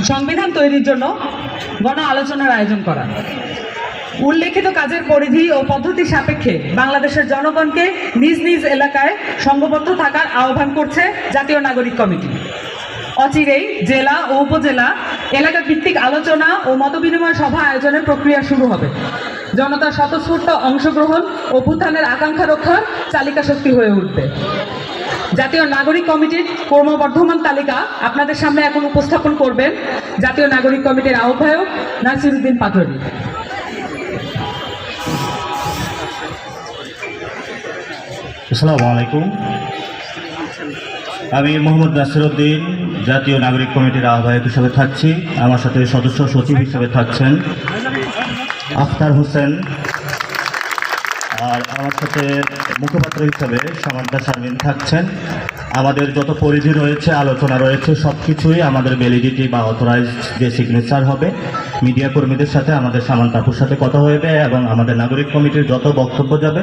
সংবিধান তৈরির জন্য গণ আলোচনার আয়োজন করা। উল্লেখিত কাজের পরিধি ও পদ্ধতি সাপেক্ষে বাংলাদেশের জনগণকে নিজ নিজ এলাকায় সংঘবদ্ধ থাকার আহ্বান করছে জাতীয় নাগরিক কমিটি। অচিরেই জেলা ও উপজেলা এলাকা ভিত্তিক আলোচনা ও মতবিনিময় সভা আয়োজনের প্রক্রিয়া শুরু হবে। জনতার স্বতঃস্ফূর্ত অংশগ্রহণ ও ভূত্থানের আকাঙ্ক্ষা রক্ষার চালিকা শক্তি হয়ে উঠবে। জাতীয় নাগরিক কমিটির ক্রমবর্ধমান তালিকা আপনাদের সামনে এখন উপস্থাপন করবেন জাতীয় নাগরিক কমিটির আহ্বায়ক নাসিরুদ্দিন পাথরি। আসসালামু আলাইকুম। আমি মোহাম্মদ নাসিরুদ্দিন, জাতীয় নাগরিক কমিটির আহ্বায়ক হিসেবে থাকছি। আমার সাথে সদস্য সচিব হিসেবে থাকছেন আফতার হোসেন। আর আমার সাথে মুখপাত্র হিসেবে সামান্তা শারমিন থাকছেন। আমাদের যত পরিধি রয়েছে, আলোচনা রয়েছে সব কিছুই আমাদের ভ্যালিডিটি বা অথরাইজ যে সিগনেচার হবে মিডিয়া কর্মীদের সাথে আমাদের সামান সামান্তাপুর সাথে কথা হবে এবং আমাদের নাগরিক কমিটির যত বক্তব্য যাবে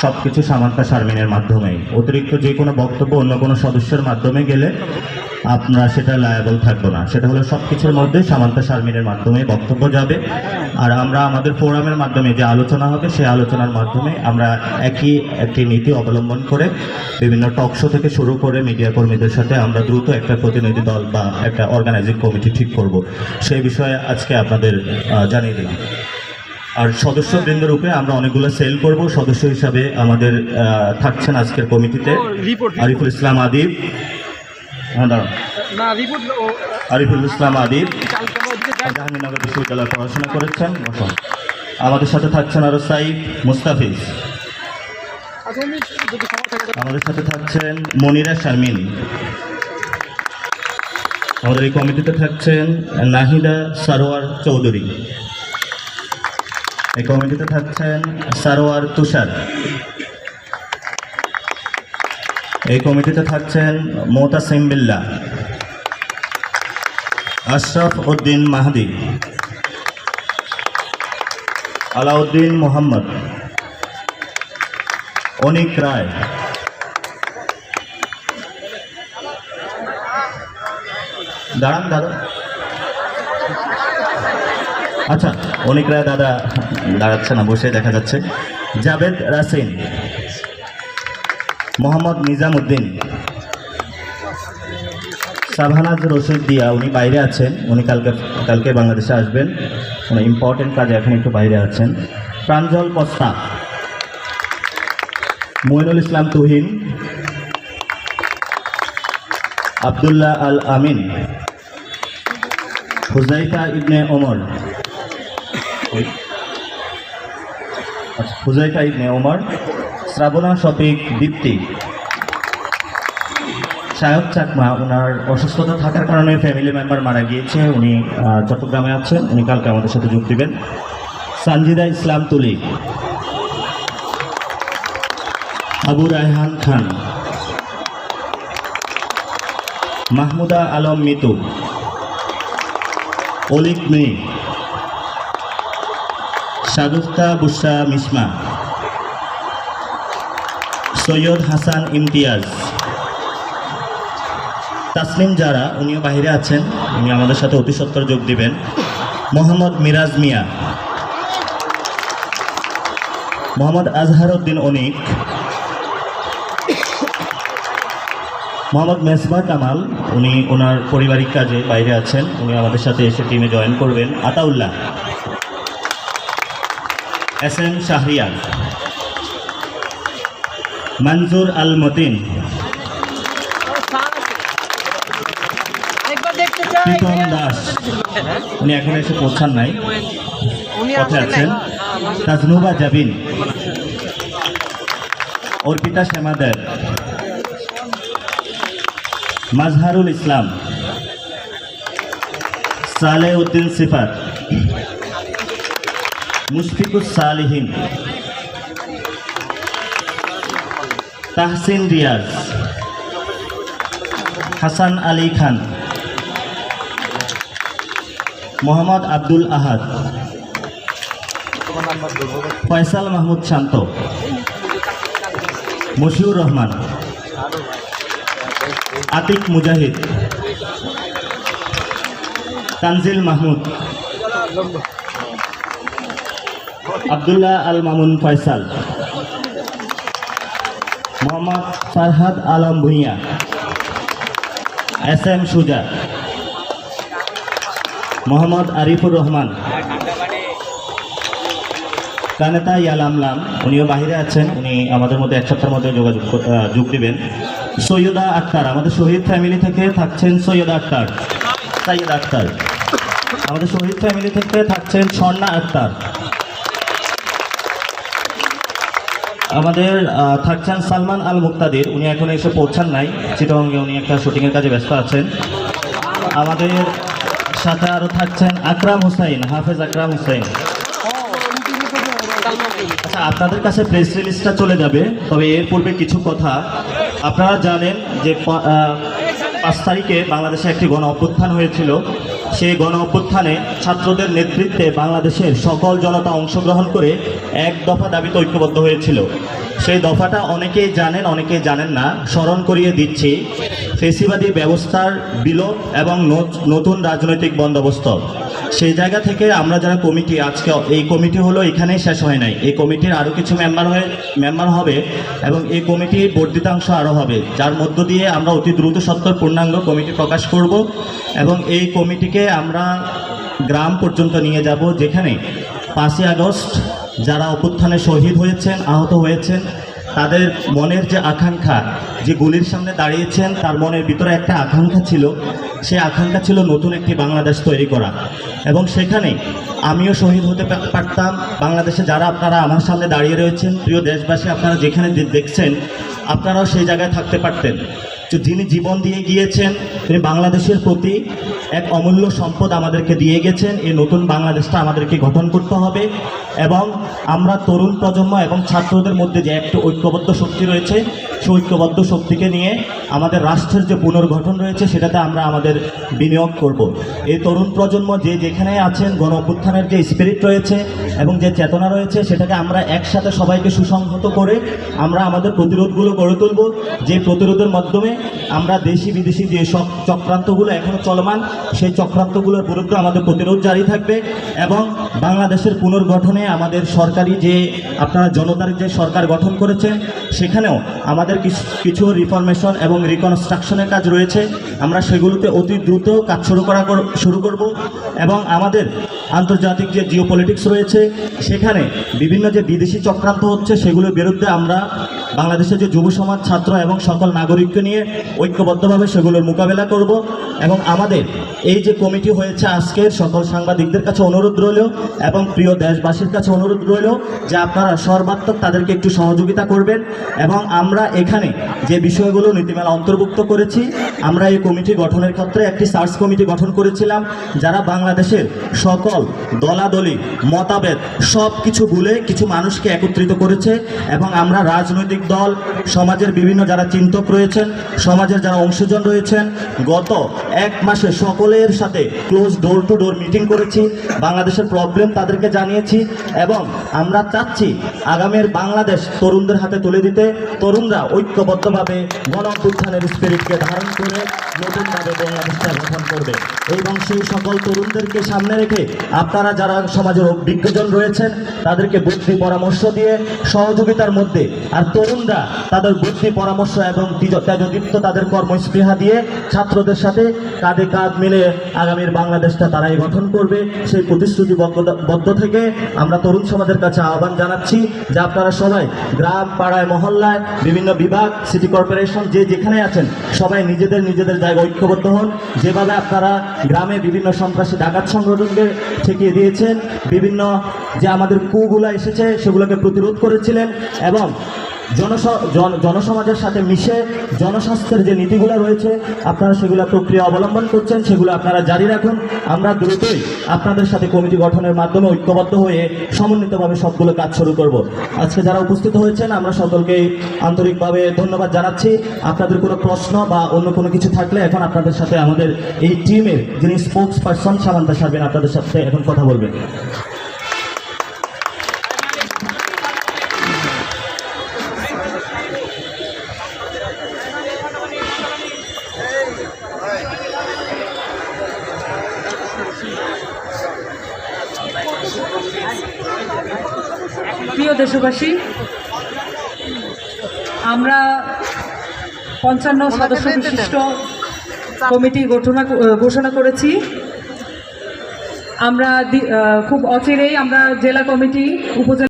সব কিছু সামান্তা শারমিনের মাধ্যমেই। অতিরিক্ত যে কোনো বক্তব্য অন্য কোনো সদস্যের মাধ্যমে গেলে আপনারা সেটা লায়াবল থাকব না। সেটা হলো সব কিছুর মধ্যে সামান্তা শারমিনের মাধ্যমে বক্তব্য যাবে। আর আমরা আমাদের ফোরামের মাধ্যমে যে আলোচনা হবে সেই আলোচনার মাধ্যমে আমরা একই একটি নীতি অবলম্বন করে বিভিন্ন টক শো থেকে শুরু করে মিডিয়া কর্মীদের সাথে আমরা দ্রুত একটা প্রতিনিধি দল বা একটা অর্গানাইজিং কমিটি ঠিক করব। সেই বিষয়ে আজকে আপনাদের জানিয়ে দিলাম। আর সদস্যবৃন্দ রূপে আমরা অনেকগুলো সেল করব। সদস্য হিসাবে আমাদের থাকছেন আজকের কমিটিতে আরিফুল ইসলাম আদিব হ্যাঁ দাঁড়ান। আরিফুল ইসলাম আদিব। জাহাঙ্গীরনগর বিশ্ববিদ্যালয়ে পড়াশোনা করেছেন। আমাদের সাথে থাকছেন আরও সাইফ মুস্তাফিজ। আচ্ছা আমাদের সাথে থাকছেন মনিরা শারমিন। আমাদের এই কমিটিতে থাকছেন নাহিদা সারোয়ার চৌধুরী। এই কমিটিতে থাকছেন সারোয়ার তুষার। এই কমিটিতে থাকছেন মোতাসিম বিল্লা, আশরাফ উদ্দিন মাহাদি, আলাউদ্দিন মোহাম্মদ, অনিক রায়। দাঁড়ান দাদা আচ্ছা অনিক রায় দাদা দাঁড়াচ্ছে না, বসে দেখা যাচ্ছে। জাভেদ রাসিন মোহাম্মদ নিজাম উদ্দিন সাভানাজ রশিদ দিয়া উনি বাইরে আছেন। উনি কালকে কালকে বাংলাদেশে আসবেন। উনি ইম্পর্টেন্ট কাজে এখন একটু বাইরে আছেন। প্রাঞ্জল কস্তা মইনুল ইসলাম তুহিন। আবদুল্লাহ আল আমিন। হুজাইফা ইবনে ওমর। আচ্ছা, হুজাইফা ইবনে ওমর। শ্রাবণা শফিক দীপ্তি সায়ক চাকমা ওনার অসুস্থতা থাকার কারণে ফ্যামিলি মেম্বার মারা গিয়েছে। উনি চট্টগ্রামে আছেন। উনি কালকে আমাদের সাথে যোগ দেবেন। সানজিদা ইসলাম তুলি। আবু রায়হান খান। মাহমুদা আলম মিতু। অলিক মে। শাগুফতা বুসরা মিসমা সৈয়দ হাসান ইমতিয়াজ। তাসলিম যারা, উনিও বাইরে আছেন, উনি আমাদের সাথে অতি সত্তর যোগ দিবেন। মোহাম্মদ মিরাজ মিয়া। মোহাম্মদ আজহার উদ্দিন অনিক। মোহাম্মদ মেসবা কামাল, উনি ওনার পারিবারিক কাজে বাইরে আছেন, উনি আমাদের সাথে এসে টিমে জয়েন করবেন। আতাউল্লাহ। S M Shahriar. মনজুর আল মতিন প্রীতম দাস। উনি এখন এসে পৌঁছান নাই। পথে আছেন তাজনুবা জাবিন। অর্পিতা শ্যামাদের। মাজহারুল ইসলাম। সালে উদ্দিন সিফাত। মুশফিকুস সালিহীন। তাহসিন রিয়াজ, হাসান আলী খান, মোহাম্মদ আব্দুল আহাদ, ফয়সাল মাহমুদ শান্ত, মশিউর রহমান, আতিক মুজাহিদ, তানজিল মাহমুদ, আবদুল্লাহ আল মামুন ফয়সাল। মোহাম্মদ ফারহাদ আলম ভুঁইয়া, এস এম সুজা, মোহাম্মদ আরিফুর রহমান, কানেতা ইয়ালামলাম উনিও বাহিরে আছেন, উনি আমাদের মধ্যে এক সপ্তাহের মধ্যে যোগাযোগ যোগ দেবেন। সৈয়দা আক্তার, আমাদের শহীদ ফ্যামিলি থেকে থাকছেন সৈয়দা আক্তার। সাইয়দ আক্তার। আমাদের শহীদ ফ্যামিলি থেকে থাকছেন স্বর্ণা আক্তার। আমাদের থাকছেন সালমান আল মুক্তাদির উনি এখন এসে পৌঁছান নাই, চিটগঙ্গে উনি একটা শুটিংয়ের কাজে ব্যস্ত আছেন। আমাদের সাথে আরও থাকছেন আকরাম হুসাইন, হাফেজ আকরাম হুসাইন। আচ্ছা আপনাদের কাছে প্রেস রিলিজটা চলে যাবে, তবে এর পূর্বে কিছু কথা। আপনারা জানেন যে পাঁচ তারিখে বাংলাদেশে একটি গণ অভ্যুত্থান হয়েছিল। সেই গণ অভ্যুত্থানে ছাত্রদের নেতৃত্বে বাংলাদেশের সকল জনতা অংশগ্রহণ করে এক দফা দাবিতে ঐক্যবদ্ধ হয়েছিল। সেই দফাটা অনেকেই জানেন অনেকেই জানেন না। স্মরণ করিয়ে দিচ্ছি, ফেসিবাদী ব্যবস্থার বিলোপ এবং নতুন রাজনৈতিক বন্দোবস্ত। সেই জায়গা থেকে আমরা যারা কমিটি, আজকে এই কমিটি হলো এখানেই শেষ হয় নাই। এই কমিটির আরও কিছু মেম্বার হয়ে মেম্বার হবে এবং এই কমিটির বর্ধিতাংশ আরও হবে। যার মধ্য দিয়ে আমরা অতি দ্রুত সত্তর পূর্ণাঙ্গ কমিটি প্রকাশ করব এবং এই কমিটিকে আমরা গ্রাম পর্যন্ত নিয়ে যাব, যেখানে পাঁচই আগস্ট যারা অভ্যুত্থানে শহীদ হয়েছেন, আহত হয়েছেন তাদের মনের যে আকাঙ্ক্ষা, যে গুলির সামনে দাঁড়িয়েছেন, তার মনের ভিতরে একটা আকাঙ্ক্ষা ছিল। সেই আকাঙ্ক্ষা ছিল নতুন একটি বাংলাদেশ তৈরি করা। এবং সেখানে আমিও শহীদ হতে পারতাম। বাংলাদেশে যারা আপনারা আমার সামনে দাঁড়িয়ে রয়েছেন, প্রিয় দেশবাসী, আপনারা যেখানে দেখছেন, আপনারাও সেই জায়গায় থাকতে পারতেন। যিনি জীবন দিয়ে গিয়েছেন, তিনি বাংলাদেশের প্রতি এক অমূল্য সম্পদ আমাদেরকে দিয়ে গেছেন। এই নতুন বাংলাদেশটা আমাদেরকে গঠন করতে হবে। এবং আমরা তরুণ প্রজন্ম এবং ছাত্রদের মধ্যে যে একটা ঐক্যবদ্ধ শক্তি রয়েছে সেই ঐক্যবদ্ধ শক্তিকে নিয়ে আমাদের রাষ্ট্রের যে পুনর্গঠন রয়েছে, সেটাতে আমরা আমাদের বিনিয়োগ করব। এই তরুণ প্রজন্ম যে যেখানে আছেন, গণ অভ্যুত্থানের যে স্পিরিট রয়েছে এবং যে চেতনা রয়েছে, সেটাকে আমরা একসাথে সবাইকে সুসংহত করে আমরা আমাদের প্রতিরোধগুলো গড়ে তুলব যে প্রতিরোধের মাধ্যমে আমরা দেশি বিদেশি যে সব চক্রান্তগুলো এখনও চলমান, সেই চক্রান্তগুলোর বিরুদ্ধে আমাদের প্রতিরোধ জারি থাকবে এবং বাংলাদেশের পুনর্গঠনে আমাদের সরকারি যে, আপনারা জনতার যে সরকার গঠন করেছেন, সেখানেও আমাদের কিছু কিছু রিফরমেশন এবং রিকনস্ট্রাকশনের কাজ রয়েছে। আমরা সেগুলোতে অতি দ্রুত কাজ শুরু করা, শুরু করব এবং আমাদের আন্তর্জাতিক যে জিও পলিটিক্স রয়েছে, সেখানে বিভিন্ন যে বিদেশি চক্রান্ত হচ্ছে সেগুলোর বিরুদ্ধে আমরা বাংলাদেশের যে যুব সমাজ, ছাত্র এবং সকল নাগরিককে নিয়ে ঐক্যবদ্ধভাবে সেগুলোর মোকাবেলা করব এবং আমাদের এই যে কমিটি হয়েছে আজকের, সকল সাংবাদিকদের কাছে অনুরোধ রইল এবং প্রিয় দেশবাসীর কাছে অনুরোধ রইল যে আপনারা সর্বাত্মক তাদেরকে একটু সহযোগিতা করবেন এবং আমরা এখানে যে বিষয়গুলো নীতিমালা অন্তর্ভুক্ত করেছি, আমরা এই কমিটি গঠনের ক্ষেত্রে একটি সার্চ কমিটি গঠন করেছিলাম, যারা বাংলাদেশের সকল দলাদলি মতাবেদ সব কিছু ভুলে কিছু মানুষকে একত্রিত করেছে এবং আমরা রাজনৈতিক দল, সমাজের বিভিন্ন যারা চিন্তক রয়েছেন, সমাজের যারা অংশজন রয়েছেন, গত এক মাসে সকলের সাথে close door to door meeting করেছি, বাংলাদেশের প্রবলেম তাদেরকে জানিয়েছি এবং আমরা চাচ্ছি আগামীর বাংলাদেশ তরুণদের হাতে তুলে দিতে, তরুণরা ঐক্যবদ্ধভাবে গণ অভ্যুত্থানের স্পিরিটকে ধারণ করে নতুনভাবে বাংলাদেশটা গঠন করবে এবং সেই সকল তরুণদেরকে সামনে রেখে আপনারা যারা সমাজের বিজ্ঞজন রয়েছেন, তাদেরকে বুদ্ধি পরামর্শ দিয়ে সহযোগিতার মধ্যে, আর তরুণরা তাদের বুদ্ধি পরামর্শ এবং তেজ- তেজদীপ্ত তাদের কর্মস্পৃহা দিয়ে ছাত্রদের সাথে কাঁধে কাঁধ মিলে আগামীর বাংলাদেশটা তারাই গঠন করবে। সেই প্রতিশ্রুতিবদ্ধ থেকে আমরা তরুণ সমাজের কাছে আহ্বান জানাচ্ছি যে আপনারা সবাই গ্রাম, পাড়ায়, মহল্লায়, বিভিন্ন বিভাগ সিটি কর্পোরেশন যে যেখানে আছেন, সবাই নিজেদের নিজেদের জায়গায় ঐক্যবদ্ধ হন। যেভাবে আপনারা গ্রামে বিভিন্ন সন্ত্রাসী ডাকাত সংগঠনকে ঠেকিয়ে দিয়েছেন। বিভিন্ন যে আমাদের কুগুলা এসেছে সেগুলোকে প্রতিরোধ করেছিলেন এবং জনসমাজের সাথে মিশে জনস্বাস্থ্যের যে নীতিগুলো রয়েছে, আপনারা সেগুলো প্রক্রিয়া অবলম্বন করছেন, সেগুলো আপনারা জারি রাখুন। আমরা দ্রুতই আপনাদের সাথে কমিটি গঠনের মাধ্যমে ঐক্যবদ্ধ হয়ে সমন্বিতভাবে সবগুলো কাজ শুরু করব। আজকে যারা উপস্থিত হয়েছেন, আমরা সকলকেই আন্তরিকভাবে ধন্যবাদ জানাচ্ছি। আপনাদের কোনো প্রশ্ন বা অন্য কোনো কিছু থাকলে এখন আপনাদের সাথে আমাদের এই টিমের যিনি স্পোর্টস পারসন সামান্তা সাহেবেন আপনাদের সাথে এখন কথা বলবেন। প্রিয় দেশবাসী, আমরা পঞ্চান্ন সদস্য বিশিষ্ট কমিটি ঘোষণা ঘোষণা করেছি। আমরা খুব অচিরেই আমরা জেলা কমিটি, উপজেলা